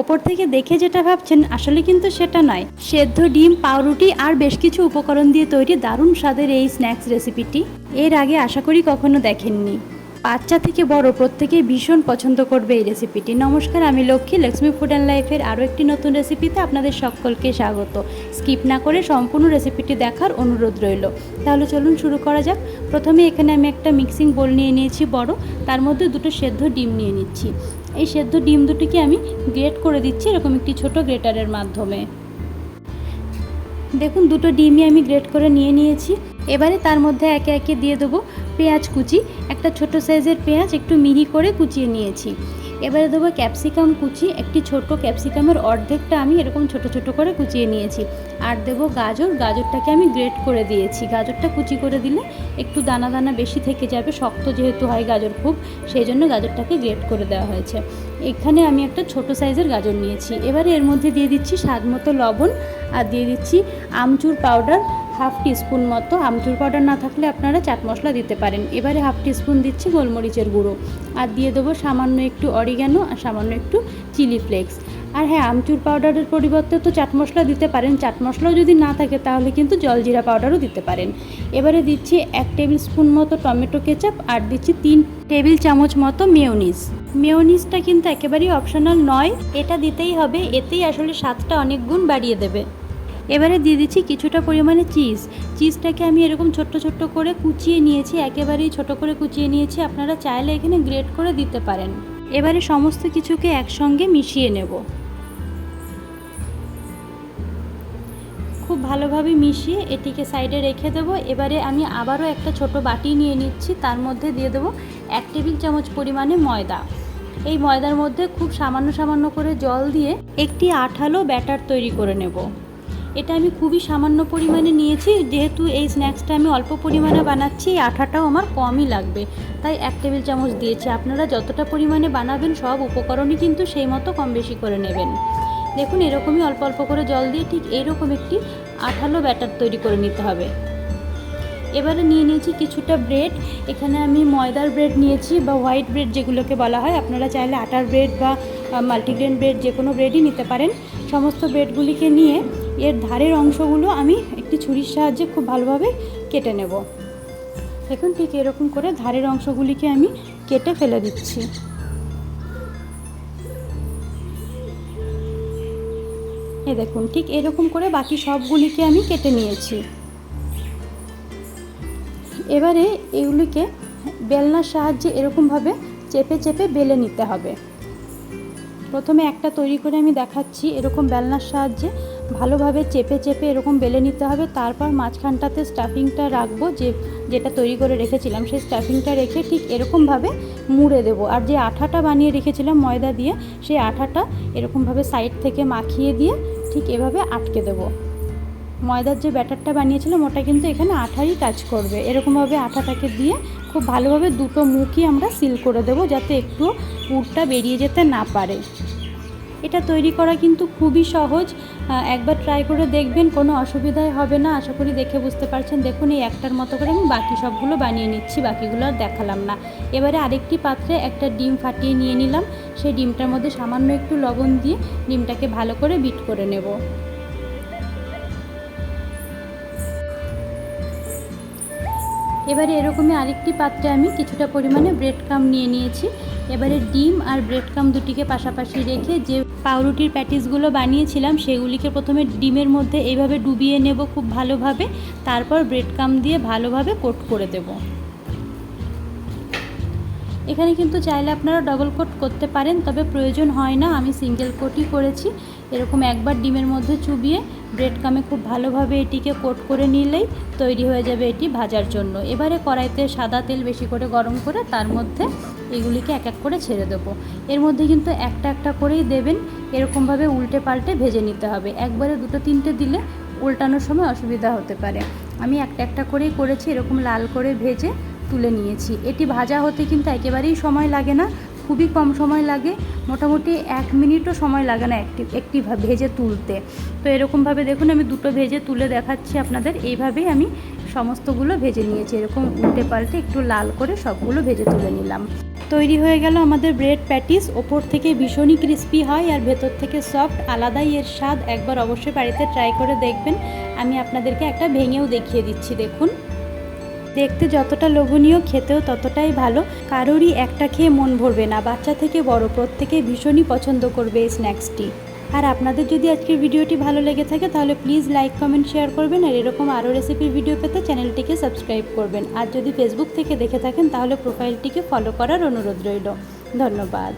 ওপর থেকে দেখে যেটা ভাবছেন, আসলে কিন্তু সেটা নয়। সেদ্ধ ডিম, পাউরুটি আর বেশ কিছু উপকরণ দিয়ে তৈরি দারুণ স্বাদের এই স্ন্যাক্স রেসিপিটি এর আগে আশা করি কখনো দেখেননি। বাচ্চা থেকে বড় প্রত্যেকেই ভীষণ পছন্দ করবে এই রেসিপিটি। নমস্কার, আমি লক্ষ্মী। লক্ষ্মী ফুড অ্যান্ড লাইফের আরও একটি নতুন রেসিপিতে আপনাদের সকলকে স্বাগত। স্কিপ না করে সম্পূর্ণ রেসিপিটি দেখার অনুরোধ রইল। তাহলে চলুন শুরু করা যাক। প্রথমে এখানে আমি একটা মিক্সিং বোল নিয়ে নিয়েছি বড়। তার মধ্যে দুটো সেদ্ধ ডিম নিয়ে নিচ্ছি। এই সেদ্ধ ডিম দুটিকে আমি গ্রেট করে দিচ্ছি এরকম একটি ছোট গ্রেটারের মাধ্যমে। দেখুন, দুটো ডিমই আমি গ্রেট করে নিয়ে নিয়েছি। এবারে তার মধ্যে একে একে দিয়ে দেবো পেঁয়াজ কুচি। একটা ছোট সাইজের পেঁয়াজ একটু মিহি করে কুচিয়ে নিয়েছি। এবারে দেবো ক্যাপসিকাম কুচি। একটি ছোট ক্যাপসিকামের অর্ধেকটা আমি এরকম ছোট ছোট করে কুচিয়ে নিয়েছি। আর দেবো গাজর। গাজরটাকে আমি গ্রেট করে দিয়েছি। গাজরটা কুচি করে দিলে একটু দানা দানা বেশি থেকে যাবে। শক্ত যেহেতু হয় গাজর খুব, সেই জন্য গাজরটাকে গ্রেট করে দেওয়া হয়েছে। এখানে আমি একটা ছোট সাইজের গাজর নিয়েছি। এবারে এর মধ্যে দিয়ে দিচ্ছি স্বাদ মতো লবণ আর দিয়ে দিচ্ছি আমচুর পাউডার। হাফ টিস্পুন মতো আমচুর পাউডার না থাকলে আপনারা চাট মশলা দিতে পারেন। এবারে হাফ টিস্পুন দিচ্ছি গোলমরিচের গুঁড়ো। আর দিয়ে দেবো সামান্য একটু অরিগ্যানো আর সামান্য একটু চিলি ফ্লেক্স। আর হ্যাঁ আমচুর পাউডারের পরিবর্তে তো চাট মশলা দিতে পারেন। চাট মশলাও যদি না থাকে তাহলে কিন্তু জলজিরা পাউডারও দিতে পারেন। এবারে দিচ্ছি এক টেবিল স্পুন মতো টমেটো কেচাপ আর দিচ্ছি তিন টেবিল চামচ মতো মেয়োনিজ। মেয়োনিজটা কিন্তু একেবারেই অপশনাল নয়। এটা দিতেই হবে। এতেই আসলে স্বাদটা অনেক গুণ বাড়িয়ে দেবে। এবারে দিয়ে দিচ্ছি কিছুটা পরিমাণে চিজ। চিজটাকে আমি এরকম ছোট্ট ছোট্ট করে কুচিয়ে নিয়েছি, একেবারেই ছোট করে কুচিয়ে নিয়েছি। আপনারা চাইলে এখানে গ্রেট করে দিতে পারেন। এবারে সমস্ত কিছুকে একসঙ্গে মিশিয়ে নেব। খুব ভালোভাবে মিশিয়ে এটিকে সাইডে রেখে দেবো। এবারে আমি আবারও একটা ছোট বাটি নিয়ে নিচ্ছি। তার মধ্যে দিয়ে দেবো এক টেবিল চামচ পরিমাণে ময়দা। এই ময়দার মধ্যে খুব সামান্য সামান্য করে জল দিয়ে একটি আঠালো ব্যাটার তৈরি করে নেব। এটা আমি খুবই সামান্য পরিমাণে নিয়েছি, যেহেতু এই স্ন্যাক্সটা আমি অল্প পরিমাণে বানাচ্ছি আঠাটাও আমার কমই লাগবে। তাই এক টেবিল চামচ দিয়েছি। আপনারা যতটা পরিমাণে বানাবেন, সব উপকরণই কিন্তু সেই মতো কম বেশি করে নেবেন। দেখুন, এরকমই অল্প অল্প করে জল দিয়ে ঠিক এরকম একটি আঠালো ব্যাটার তৈরি করে নিতে হবে। এবারে নিয়ে নিয়েছি কিছুটা ব্রেড। এখানে আমি ময়দার ব্রেড নিয়েছি বা হোয়াইট ব্রেড যেগুলোকে বলা হয়। আপনারা চাইলে আটার ব্রেড বা মাল্টিগ্রেন ব্রেড যে কোনো ব্রেডই নিতে পারেন। সমস্ত ব্রেডগুলিকে নিয়ে এর ধারের অংশগুলো আমি একটি ছুরির সাহায্যে খুব ভালোভাবে কেটে নেব। দেখুন ঠিক এরকম করে ধারের অংশগুলিকে আমি কেটে ফেলে দিচ্ছি। এ দেখুন, ঠিক এরকম করে বাকি সবগুলিকে আমি কেটে নিয়েছি। এবারে এগুলিকে বেলনার সাহায্যে এরকমভাবে চেপে চেপে বেলে নিতে হবে। প্রথমে একটা তৈরি করে আমি দেখাচ্ছি এরকম বেলনার সাহায্যে ভালোভাবে চেপে চেপে এরকম বেলে নিতে হবে। তারপর মাঝখানটাতে স্টাফিংটা রাখব যে, যেটা তৈরি করে রেখেছিলাম, সেই স্টাফিংটা রেখে ঠিক এরকমভাবে মুড়ে দেবো। আর যে আঠাটা বানিয়ে রেখেছিলাম ময়দা দিয়ে, সেই আঠাটা এরকমভাবে সাইড থেকে মাখিয়ে দিয়ে ঠিক এভাবে আটকে দেবো। ময়দার যে ব্যাটারটা বানিয়েছিলাম, ওটা কিন্তু এখানে আঠারই কাজ করবে। এরকমভাবে আঠাটাকে দিয়ে খুব ভালোভাবে দুটো মুখই আমরা সিল করে দেবো, যাতে একটু পুরটা বেরিয়ে যেতে না পারে। এটা তৈরি করা কিন্তু খুবই সহজ। একবার ট্রাই করে দেখবেন, কোনো অসুবিধাই হবে না। আশা করি দেখে বুঝতে পারছেন। দেখুন, এই একটার মতো করে আমি বাকি সবগুলো বানিয়ে নিচ্ছি, বাকিগুলো আর দেখালাম না। এবারে আরেকটি পাত্রে একটা ডিম ফাটিয়ে নিয়ে নিলাম। সেই ডিমটার মধ্যে সামান্য একটু লবণ দিয়ে ডিমটাকে ভালো করে বিট করে নেব। এবারে এরকমই আরেকটি পাত্রে আমি কিছুটা পরিমাণে ব্রেড ক্রাম নিয়ে নিয়েছি। এবারে ডিম আর ব্রেড ক্রাম দুটিকে পাশাপাশি রেখে যে পাউরুটির প্যাটিসগুলো বানিয়েছিলাম, সেগুলিকে প্রথমে ডিমের মধ্যে এইভাবে ডুবিয়ে নেব খুব ভালোভাবে। তারপর ব্রেড ক্রাম দিয়ে ভালোভাবে কোট করে দেবো। এখানে কিন্তু চাইলে আপনারা ডবল কোট করতে পারেন, তবে প্রয়োজন হয় না। আমি সিঙ্গেল কোটই করেছি। এরকম একবার ডিমের মধ্যে চুবিয়ে ব্রেড কামে খুব ভালোভাবে এটিকে কোট করে নিলেই তৈরি হয়ে যাবে এটি ভাজার জন্য। এবারে কড়াইতে সাদা তেল বেশি করে গরম করে তার মধ্যে এগুলিকে এক এক করে ছেড়ে দেবো। এর মধ্যে কিন্তু একটা একটা করেই দেবেন, এরকমভাবে উল্টে পাল্টে ভেজে নিতে হবে। একবারে দুটো তিনটে দিলে উল্টানোর সময় অসুবিধা হতে পারে। আমি একটা একটা করেই করেছি, এরকম লাল করে ভেজে তুলে নিয়েছি। এটি ভাজা হতে কিন্তু একেবারেই সময় লাগে না খুবই কম সময় লাগে, মোটামুটি এক মিনিটও সময় লাগে না একটি একটি ভেজে তুলতে। তো এরকমভাবে দেখুন, আমি দুটো ভেজে তুলে দেখাচ্ছি আপনাদের। এইভাবেই আমি সমস্তগুলো ভেজে নিয়েছি। এরকম উল্টে পাল্টে একটু লাল করে সবগুলো ভেজে তুলে নিলাম। তৈরি হয়ে গেল আমাদের ব্রেড প্যাটিস। ওপর থেকে ভীষণই ক্রিস্পি হয় আর ভেতর থেকে সফট, আলাদাই এর স্বাদ। একবার অবশ্যই বাড়িতে ট্রাই করে দেখবেন। আমি আপনাদেরকে একটা ভেঙেও দেখিয়ে দিচ্ছি, দেখুন। দেখতে যতটা লোভনীয়, খেতেও ততটাই ভালো। কারোরই একটা খেয়ে মন ভরবে না। বাচ্চা থেকে বড়, প্রত্যেকে ভীষণই পছন্দ করবে এই স্ন্যাক্সটি। আর আপনাদের যদি আজকের ভিডিওটি ভালো লেগে থাকে, তাহলে প্লিজ লাইক, কমেন্ট, শেয়ার করবেন আর এরকম আরও রেসিপির ভিডিও পেতে চ্যানেলটিকে সাবস্ক্রাইব করবেন। আর যদি ফেসবুক থেকে দেখে থাকেন, তাহলে প্রোফাইলটিকে ফলো করার অনুরোধ রইল। ধন্যবাদ।